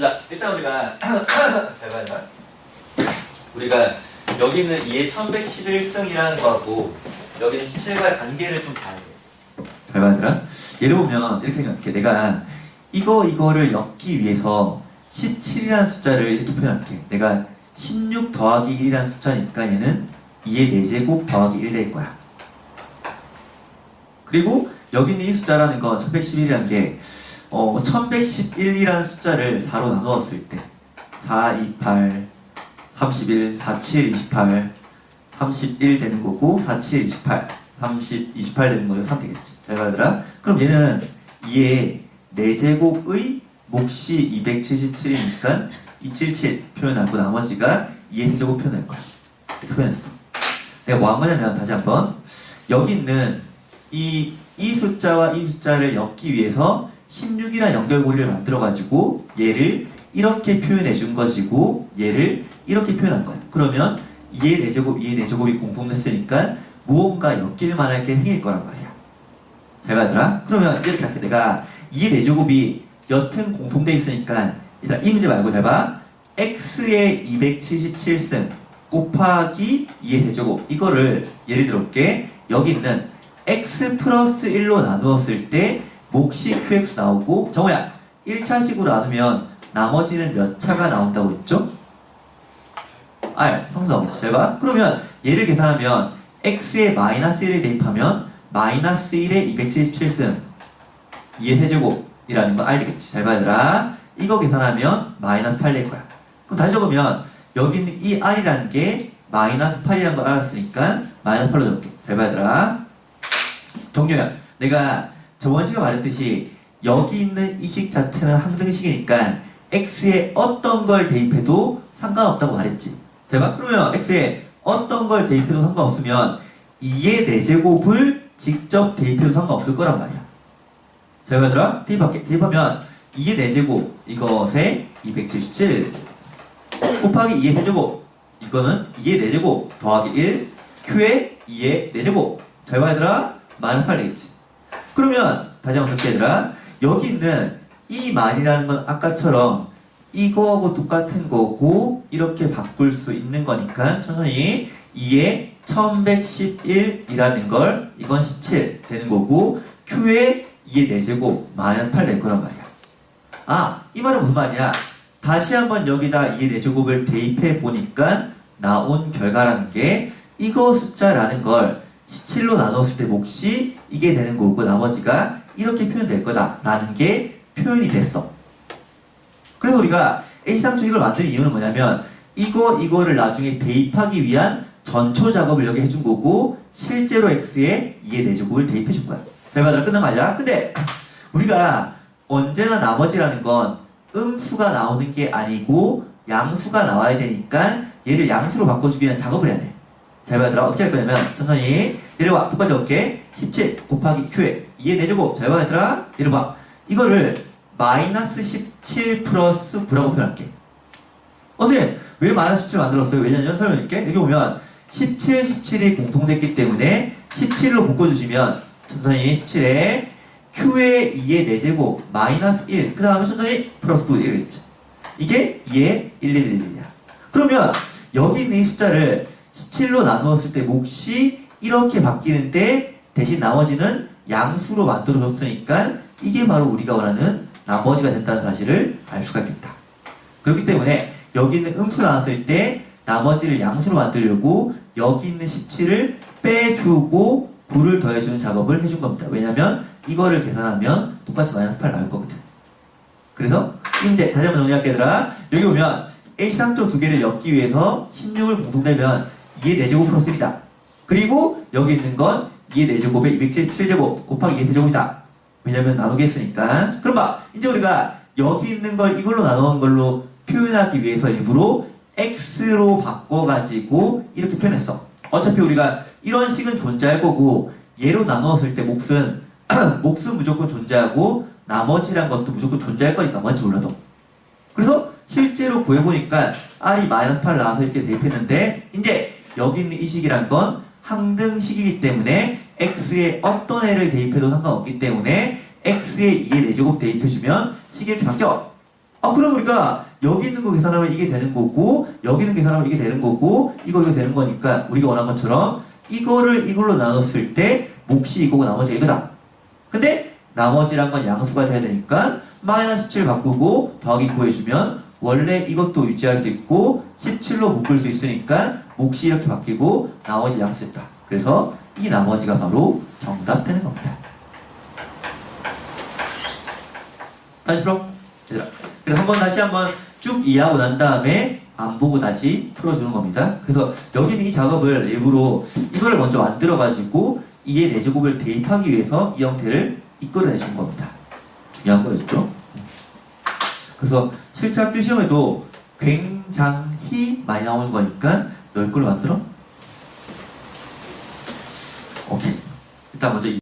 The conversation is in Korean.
자, 일단 우리가 잘 봐야 우리가 여기 있는 2의 1111승이라는 거하고 여기는 17과의 관계를 좀 봐야 돼. 잘 봐야 예를 보면 이렇게 생각해. 내가 이거 이거를 엮기 위해서 17이라는 숫자를 이렇게 표현할게. 내가 16 더하기 1이라는 숫자니까 얘는 2의 4제곱 더하기 1 될 거야. 그리고 여기 있는 이 숫자라는 건 1111이라는 게 어, 1111이라는 숫자를 4로 나누었을 때 4, 2, 8, 31, 4, 7, 28 31 되는 거고 4, 7, 28 30, 28 되는 거죠 3 되겠지. 잘 봐들아? 그럼 얘는 2의 4제곱의 몫이 277이니까 277 표현하고 나머지가 2의 세제곱 표현할 거야. 이렇게 표현했어. 내가 뭐 한 거냐면 다시 한번. 여기 있는 이, 이 숫자와 이 숫자를 엮기 위해서 16이라는 연결고리를 만들어가지고 얘를 이렇게 표현해 준 것이고 얘를 이렇게 표현한 거야. 그러면 2의 4제곱, 2의 4제곱이 공통됐으니까 무언가 엮일 만할 게 생길 거란 말이야. 잘 봐들아? 그러면 이렇게 할게. 내가 2의 4제곱이 여튼 공통돼 있으니까 일단 이 문제 말고 잘 봐. x의 277승 곱하기 2의 대제곱 이거를 예를 들어 볼게. 여기 있는 x 플러스 1로 나누었을 때 몫이 qx 나오고 정우야 1차식으로 나누면 나머지는 몇 차가 나온다고 했죠? R 성성 잘 봐. 그러면 얘를 계산하면 x에 마이너스 1을 대입하면 마이너스 1에 277승 2의 세제곱이라는 거 알겠지? 잘 봐야들아. 이거 계산하면 마이너스 8 될 거야. 그럼 다시 적으면 여기 있는 이 r이라는 게 마이너스 8이라는 걸 알았으니까 마이너스 8로 적을게. 잘 봐야들아. 동료야, 내가 저번 시간에 말했듯이 여기 있는 이식 자체는 항등식이니까 x에 어떤 걸 대입해도 상관없다고 말했지. 대박? 그러면 x에 어떤 걸 대입해도 상관없으면 2의 4제곱을 직접 대입해도 상관없을 거란 말이야. 잘 봐들아? 대입할게. 대입하면 2의 4제곱 이것에 277 곱하기 2의 세제곱 이거는 2의 4제곱 더하기 1 q에 2의 4제곱 잘봐 얘들아? 마이너스 8 되겠지. 그러면 다시 한번 볼게 얘들아. 여기 있는 이 말이라는 건 아까처럼 이거하고 똑같은 거고 이렇게 바꿀 수 있는 거니까 천천히 2에 1111이라는 걸 이건 17 되는 거고 Q에 2의 4제곱 마이너스 8 될 거란 말이야. 아 이 말은 무슨 말이야? 다시 한번 여기다 2의 4제곱을 대입해 보니까 나온 결과라는 게 이거 숫자라는 걸 17로 나눴을 때 몫이 이게 되는 거고 나머지가 이렇게 표현될 거다라는 게 표현이 됐어. 그래서 우리가 A상초 이걸 만드는 이유는 뭐냐면 이거 이거를 나중에 대입하기 위한 전초 작업을 여기 해준 거고 실제로 X에 2의 4제곱을 대입해 준 거야. 잘 받아라 끝난 거 아니야? 근데 우리가 언제나 나머지라는 건 음수가 나오는 게 아니고 양수가 나와야 되니까 얘를 양수로 바꿔주기 위한 작업을 해야 돼. 잘 봐들아 어떻게 할 거냐면 천천히 봐. 똑같이 볼게 17 곱하기 q에 2의 4제곱 잘 봐들아 얘를 봐. 이거를 마이너스 17 플러스 9라고 표현할게. 어 선생님 왜 마이너스 17 만들었어요? 왜냐면 설명할게. 여기 보면 17, 17이 공통됐기 때문에 17로 묶어주시면 천천히 17에 q에 2의 4제곱 마이너스 1 그 다음에 천천히 플러스 9 이러겠죠. 이게 2의 1111이야. 그러면 여기 있는 이 숫자를 17로 나누었을 때 몫이 이렇게 바뀌는데 대신 나머지는 양수로 만들어졌으니까 이게 바로 우리가 원하는 나머지가 된다는 사실을 알 수가 있겠다. 그렇기 때문에 여기 있는 음수 나왔을 때 나머지를 양수로 만들려고 여기 있는 17을 빼주고 9를 더해주는 작업을 해준 겁니다. 왜냐면 이거를 계산하면 똑같이 마이너스 8 나올 거거든. 그래서 이제 다시 한번 정리할게 얘들아 여기 보면 A상조 두 개를 엮기 위해서 16을 공통되면 2의 4제곱 플러스 1이다. 그리고 여기 있는 건 2의 4제곱에 277제곱 곱하기 2의 세제곱이다. 왜냐면 나누기 했으니까. 그럼 봐. 이제 우리가 여기 있는 걸 이걸로 나누는 걸로 표현하기 위해서 일부러 x로 바꿔가지고 이렇게 표현했어. 어차피 우리가 이런 식은 존재할 거고 얘로 나누었을 때 몫은 몫은 무조건 존재하고 나머지란 것도 무조건 존재할 거니까 뭔지 몰라도. 그래서 실제로 구해보니까 R이 마이너스 8 나와서 이렇게 대입했는데 이제 여기 있는 이 식이란 건 항등식이기 때문에 X에 어떤 애를 대입해도 상관없기 때문에 X에 2의 4제곱 대입해주면 식이 이렇게 바뀌어 어 아, 그럼 우리가 여기 있는 거 계산하면 이게 되는 거고, 여기 있는 계산하면 이게 되는 거고, 이거 이거 되는 거니까 우리가 원한 것처럼 이거를 이걸로 나눴을 때 몫이 이거고 나머지가 이거다. 근데 나머지란 건 양수가 돼야 되니까 마이너스 7 바꾸고 더하기 9 해주면 원래 이것도 유지할 수 있고 17로 묶을 수 있으니까 몫이 이렇게 바뀌고 나머지 양수였다. 그래서 이 나머지가 바로 정답 되는 겁니다. 다시 풀어. 얘들아. 그래서 한번 다시 한번 쭉 이해하고 난 다음에 안 보고 다시 풀어주는 겁니다. 그래서 여기는 이 작업을 일부러 이거를 먼저 만들어가지고 이의 내제곱을 대입하기 위해서 이 형태를 이끌어내신 겁니다. 중요한 거였죠. 그래서 실제 학교 시험에도 굉장히 많이 나오는 거니까 너 이걸로 만들어? 오케이. 일단 먼저 이